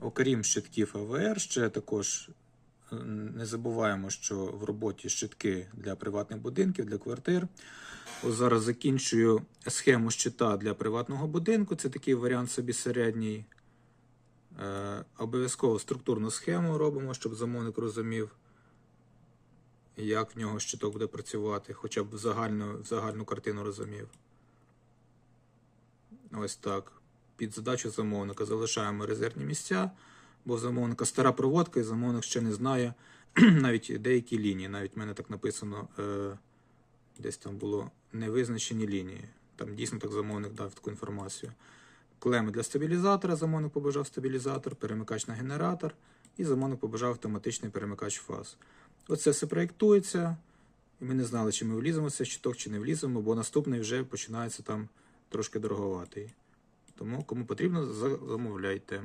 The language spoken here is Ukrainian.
Окрім щитків АВР, ще також е, не забуваємо, що в роботі щитки для приватних будинків, для квартир. Ось зараз закінчую схему щита для приватного будинку. Це такий варіант собі середній. Е, обов'язково структурну схему робимо, щоб замовник розумів, як в нього щиток буде працювати, хоча б загальну, загальну картину розумів. Ось так. Під задачу замовника залишаємо резервні місця, бо замовника стара проводка, і замовник ще не знає навіть деякі лінії. Навіть в мене так написано, е, десь там було невизначені лінії. Там дійсно так замовник дав таку інформацію. Клеми для стабілізатора, замовник побажав стабілізатор, перемикач на генератор, і замовник побажав автоматичний перемикач фаз. Оце все проєктується, і ми не знали, чи ми вліземо в щиток, чи не вліземо, бо наступний вже починається там трошки дороговатий. Тому кому потрібно, замовляйте.